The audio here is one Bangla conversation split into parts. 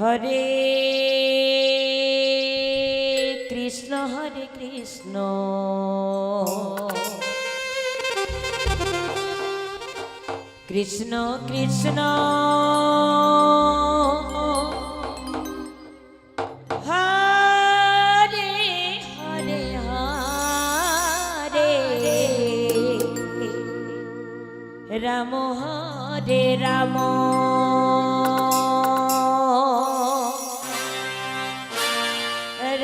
হরে কৃষ্ণ হরে কৃষ্ণ। কৃষ্ণ কৃষ্ণ। রাম হরে রাম।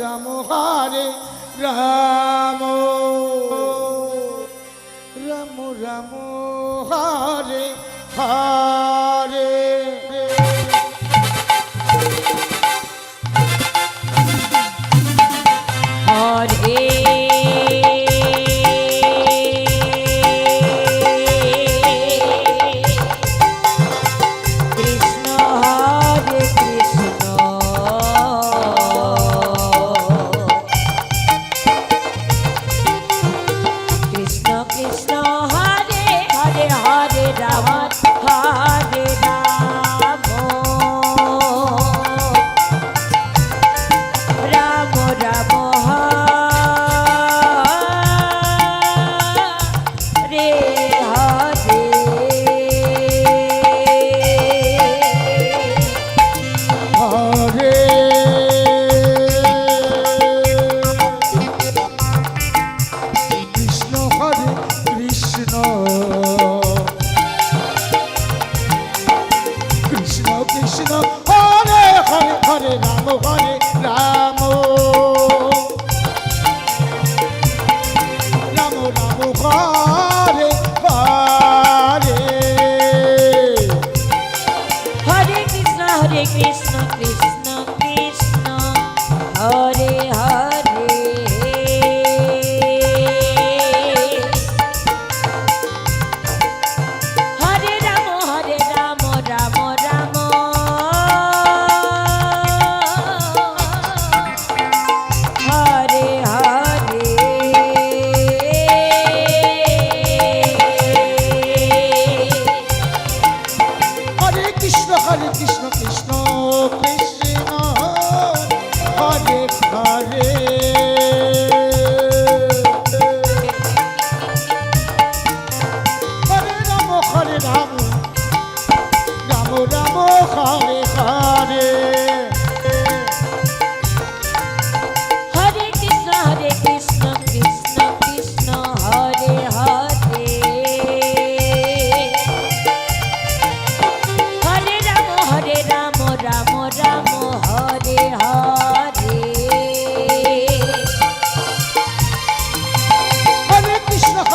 রাম হরে রাম। মোহন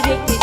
body.